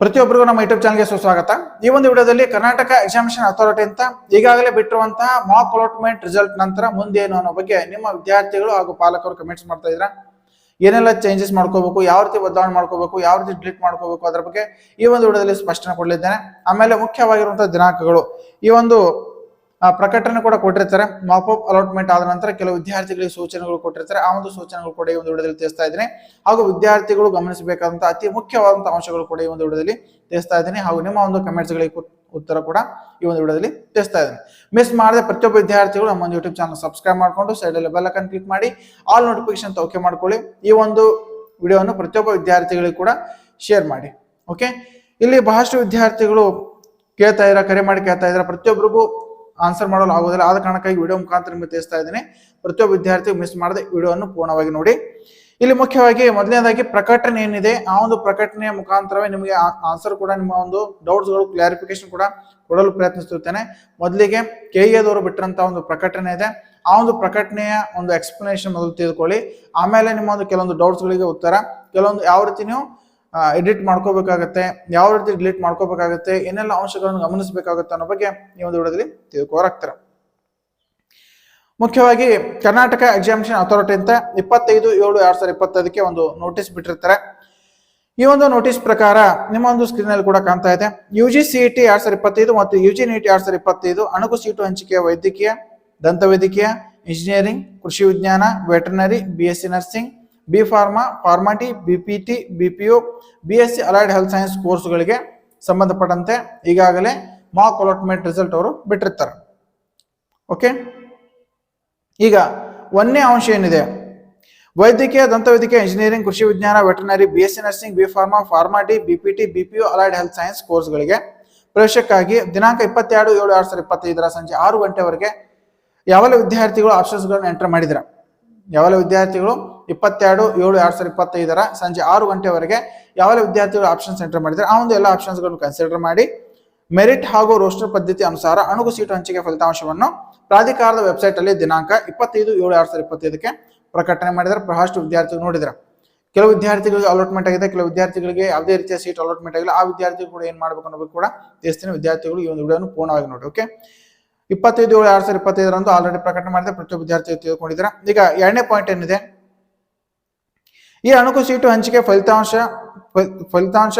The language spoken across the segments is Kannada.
ಪ್ರತಿಯೊಬ್ಬರಿಗೂ ನಮ್ಮ ಯೂಟ್ಯೂಬ್ ಚಾನಲ್ಗೆ ಸುಸ್ವಾಗತ. ಈ ಒಂದು ವಿಡಿಯೋದಲ್ಲಿ ಕರ್ನಾಟಕ ಎಕ್ಸಾಮಿನೇಷನ್ ಅಥಾರಿಟಿ ಅಂತ ಈಗಾಗಲೇ ಬಿಟ್ಟಿರುವಂತಹ ಮಾಕ್ ಅಲಾಟ್ಮೆಂಟ್ ರಿಸಲ್ಟ್ ನಂತರ ಮುಂದೇನು ಅನ್ನೋ ಬಗ್ಗೆ ನಿಮ್ಮ ವಿದ್ಯಾರ್ಥಿಗಳು ಹಾಗೂ ಪಾಲಕರು ಕಮೆಂಟ್ಸ್ ಮಾಡ್ತಾ ಇದ್ರ ಏನೆಲ್ಲ ಚೇಂಜಸ್ ಮಾಡ್ಕೋಬೇಕು, ಯಾವ ರೀತಿ ಬದಲಾವಣೆ ಮಾಡ್ಕೋಬೇಕು, ಯಾವ ರೀತಿ ಡಿಲೀಟ್ ಮಾಡ್ಕೋಬೇಕು, ಅದರ ಬಗ್ಗೆ ಈ ಒಂದು ವಿಡಿಯೋದಲ್ಲಿ ಸ್ಪಷ್ಟನೆ ಕೊಡಲಿದ್ದೇನೆ. ಆಮೇಲೆ ಮುಖ್ಯವಾಗಿರುವಂತಹ ದಿನಾಂಕಗಳು. ಈ ಒಂದು ಪ್ರಕಟಣೆ ಕೂಡ ಕೊಟ್ಟಿರ್ತಾರೆ. ಮಾಪ್ ಅಪ್ ಅಲಾಟ್ಮೆಂಟ್ ಆದ ನಂತರ ಕೆಲವು ವಿದ್ಯಾರ್ಥಿಗಳಿಗೆ ಸೂಚನೆಗಳು ಕೊಟ್ಟಿರ್ತಾರೆ. ಆ ಒಂದು ಸೂಚನೆಗಳು ಕೂಡ ಈ ಒಂದು ವಿಡಿಯೋದಲ್ಲಿ ತಿಳಿಸ್ತಾ ಇದ್ದೀನಿ. ಹಾಗೂ ವಿದ್ಯಾರ್ಥಿಗಳು ಗಮನಿಸಬೇಕಾದಂತಹ ಅತಿ ಮುಖ್ಯವಾದಂತಹ ಅಂಶಗಳು ಕೂಡ ಈ ಒಂದು ವಿಡಿಯೋದಲ್ಲಿ ತಿಳಿಸ್ತಾ ಇದ್ದೀನಿ. ಹಾಗೂ ನಿಮ್ಮ ಒಂದು ಕಮೆಂಟ್ಸ್ಗಳಿಗೆ ಉತ್ತರ ಕೂಡ ಈ ಒಂದು ವಿಡಿಯೋದಲ್ಲಿ ತಿಳಿಸ್ತಾ ಇದ್ದೀನಿ. ಮಿಸ್ ಮಾಡದೆ ಪ್ರತಿಯೊಬ್ಬ ವಿದ್ಯಾರ್ಥಿಗಳು ನಮ್ಮ ಒಂದು ಯೂಟ್ಯೂಬ್ ಚಾನಲ್ ಸಬ್ಸ್ಕ್ರೈಬ್ ಮಾಡ್ಕೊಂಡು ಸೈಡಲ್ಲಿ ಬೆಲ್ ಐಕನ್ ಕ್ಲಿಕ್ ಮಾಡಿ ಆಲ್ ನೋಟಿಫಿಕೇಶನ್ ಓಕೆ ಮಾಡ್ಕೊಳ್ಳಿ. ಈ ಒಂದು ವಿಡಿಯೋವನ್ನು ಪ್ರತಿಯೊಬ್ಬ ವಿದ್ಯಾರ್ಥಿಗಳಿಗೆ ಕೂಡ ಶೇರ್ ಮಾಡಿ. ಓಕೆ ಇಲ್ಲಿ ಬಹಳಷ್ಟು ವಿದ್ಯಾರ್ಥಿಗಳು ಕೇಳ್ತಾ ಇದ್ರ ಕರೆ ಮಾಡಿ ಕೇಳ್ತಾ ಇದ್ರ ಪ್ರತಿಯೊಬ್ಬರಿಗೂ ಆನ್ಸರ್ ಮಾಡಲು ಆಗೋದಿಲ್ಲ ಆದ ಕಾರಣಕ್ಕಾಗಿ ವಿಡಿಯೋ ಮುಖಾಂತರ ನಿಮಗೆ ತಿಳಿಸ್ತಾ ಇದ್ದೀನಿ. ಪ್ರತಿಯೊಬ್ಬ ವಿದ್ಯಾರ್ಥಿ ಮಿಸ್ ಮಾಡದೆ ವಿಡಿಯೋವನ್ನು ಪೂರ್ಣವಾಗಿ ನೋಡಿ. ಇಲ್ಲಿ ಮುಖ್ಯವಾಗಿ ಮೊದಲನೇದಾಗಿ ಪ್ರಕಟಣೆ ಏನಿದೆ, ಆ ಒಂದು ಪ್ರಕಟಣೆಯ ಮುಖಾಂತರವೇ ನಿಮಗೆ ಆನ್ಸರ್ ಕೂಡ, ನಿಮ್ಮ ಒಂದು ಡೌಟ್ಸ್ಗಳು ಕ್ಲಾರಿಫಿಕೇಶನ್ ಕೂಡ ಕೊಡಲು ಪ್ರಯತ್ನಿಸುತ್ತೇನೆ. ಮೊದಲಿಗೆ ಕೆ ಎದವರು ಒಂದು ಪ್ರಕಟಣೆ ಇದೆ. ಆ ಒಂದು ಪ್ರಕಟಣೆಯ ಒಂದು ಎಕ್ಸ್ಪ್ಲನೇಷನ್ ಮೊದಲು ತಿಳ್ಕೊಳ್ಳಿ. ಆಮೇಲೆ ನಿಮ್ಮ ಒಂದು ಕೆಲವೊಂದು ಡೌಟ್ಸ್ಗಳಿಗೆ ಉತ್ತರ. ಕೆಲವೊಂದು ಯಾವ ರೀತಿ ನೀವು ಎಡಿಟ್ ಮಾಡ್ಕೋಬೇಕಾಗತ್ತೆ, ಯಾವ ರೀತಿ ಡಿಲೀಟ್ ಮಾಡ್ಕೋಬೇಕಾಗತ್ತೆ, ಏನೆಲ್ಲ ಅಂಶಗಳನ್ನು ಗಮನಿಸಬೇಕಾಗುತ್ತೆ ಅನ್ನೋ ಬಗ್ಗೆ ಈ ಒಂದು ವಿಡಿಯೋದಲ್ಲಿ ತಿಳ್ಕೋರಾಗ್ತಾರೆ ಮುಖ್ಯವಾಗಿ ಕರ್ನಾಟಕ ಎಕ್ಸಾಮಿನೇಷನ್ ಅಥಾರಿಟಿ ಅಂತ ಇಪ್ಪತ್ತೈದು ಏಳು ಎರಡ್ ಸಾವಿರದ ಇಪ್ಪತ್ತೈದಕ್ಕೆ ಒಂದು ನೋಟಿಸ್ ಬಿಟ್ಟಿರ್ತಾರೆ. ಈ ಒಂದು ನೋಟಿಸ್ ಪ್ರಕಾರ ನಿಮ್ಮ ಒಂದು ಸ್ಕ್ರೀನ್ ಅಲ್ಲಿ ಕೂಡ ಕಾಣ್ತಾ ಇದೆ. ಯು ಜಿ ಸಿ ಟಿ ಎರಡ್ ಸಾವಿರದ ಇಪ್ಪತ್ತೈದು ಮತ್ತು ಯು ಜಿ ನೀಟ್ ಎರಡ್ ಸಾವಿರದ ಇಪ್ಪತ್ತೈದು ಅಣುಕು ಸೀಟು ಹಂಚಿಕೆ ವೈದ್ಯಕೀಯ, ದಂತವೈದ್ಯಕೀಯ ಇಂಜಿನಿಯರಿಂಗ್ ಕೃಷಿ ವಿಜ್ಞಾನ veterinary B S C nursing B pharma ಫಾರ್ಮಾಟಿ B P T B P U B S C allied health science ಕೋರ್ಸ್ಗಳಿಗೆ ಸಂಬಂಧಪಟ್ಟಂತೆ ಈಗಾಗಲೇ ಮಾಕ್ ಅಲಾಟ್ಮೆಂಟ್ ರಿಸಲ್ಟ್ ಅವರು ಬಿಟ್ಟಿರ್ತಾರೆ. ಓಕೆ ಈಗ ಒಂದೇ ಅಂಶ ಏನಿದೆ? ವೈದ್ಯಕೀಯ, ದಂತವೈದ್ಯಕೀಯ ಇಂಜಿನಿಯರಿಂಗ್ ಕೃಷಿ ವಿಜ್ಞಾನ veterinary B S C nursing B pharma ಫಾರ್ಮಾಟಿ B P T B P U allied health science ಕೋರ್ಸ್ಗಳಿಗೆ ಪ್ರವೇಶಕ್ಕಾಗಿ ದಿನಾಂಕ ಇಪ್ಪತ್ತೆರಡು, ಏಳು ಎರಡು ಸಾವಿರದ ಇಪ್ಪತ್ತೈದರ ಸಂಜೆ ಆರು ಗಂಟೆವರೆಗೆ ಯಾವೆಲ್ಲ ವಿದ್ಯಾರ್ಥಿಗಳು ಆಪ್ಷನ್ಸ್ಗಳನ್ನು ಎಂಟರ್ ಮಾಡಿದ್ರ? ಯಾವೆಲ್ಲ ವಿದ್ಯಾರ್ಥಿಗಳು ಇಪ್ಪತ್ತೆರಡು, ಏಳು, ಎರಡ್ ಸಾವಿರದ ಇಪ್ಪತ್ತೈದರ ಸಂಜೆ ಆರು ಗಂಟೆವರೆಗೆ ಯಾವೆಲ್ಲ ವಿದ್ಯಾರ್ಥಿಗಳು ಆಪ್ಷನ್ಸ್ ಎಂಟರ್ ಮಾಡಿದ್ದಾರೆ, ಆ ಒಂದು ಎಲ್ಲ ಆಪ್ಷನ್ಸ್ಗಳನ್ನು ಕನ್ಸಿಡರ್ ಮಾಡಿ. ಮೆರಿಟ್ ಹಾಗೂ ರೋಸ್ಟರ್ ಪದ್ಧತಿ ಅನುಸಾರ ಅಣುಗು ಸೀಟು ಹಂಚಿಕೆ ಫಲಿತಾಂಶವನ್ನು ಪ್ರಾಧಿಕಾರದ ವೆಬ್ಸೈಟ್ ಅಲ್ಲಿ ದಿನಾಂಕ ಇಪ್ಪತ್ತೈದು, ಏಳು, ಎರಡ್ ಸಾವಿರದ ಇಪ್ಪತ್ತೈದಕ್ಕೆ ಪ್ರಕಟಣೆ ಮಾಡಿದರೆ ಬಹಳಷ್ಟು ವಿದ್ಯಾರ್ಥಿಗಳು ನೋಡಿದ್ರೆ ಕೆಲವು ವಿದ್ಯಾರ್ಥಿಗಳಿಗೆ ಅಲಾಟ್ಮೆಂಟ್ ಆಗಿದೆ, ಕೆಲವು ವಿದ್ಯಾರ್ಥಿಗಳಿಗೆ ಯಾವುದೇ ರೀತಿಯ ಸೀಟ್ ಅಲಾಟ್ಮೆಂಟ್ ಆಗಿಲ್ಲ. ಆ ವಿದ್ಯಾರ್ಥಿಗಳು ಕೂಡ ಏನು ಮಾಡ್ಬೇಕು ಅನ್ನೋದು ಕೂಡ ತಿಳಿಸ್ತೀನಿ. ವಿದ್ಯಾರ್ಥಿಗಳು ಈ ಒಂದು ವಿಡಿಯೋನು ಪೂರ್ಣವಾಗಿ ನೋಡಿ ಓಕೆ ಇಪ್ಪತ್ತೈದು, ಏಳು, ಎರಡ್ ಸಾವಿರದ ಇಪ್ಪತ್ತೈದರಂದು ಆಲ್ರೆಡಿ ಪ್ರಕಟಣೆ ಮಾಡಿದೆ. ಪ್ರತಿಯೊಬ್ಬ ವಿದ್ಯಾರ್ಥಿ ತಿಳ್ಕೊಂಡಿದ್ದೀರಾ ಈಗ ಎರಡನೇ ಪಾಯಿಂಟ್ ಏನಿದೆ? ಈ ಅಣುಕು ಸೀಟು ಹಂಚಿಕೆ ಫಲಿತಾಂಶ ಫಲ್- ಫಲಿತಾಂಶ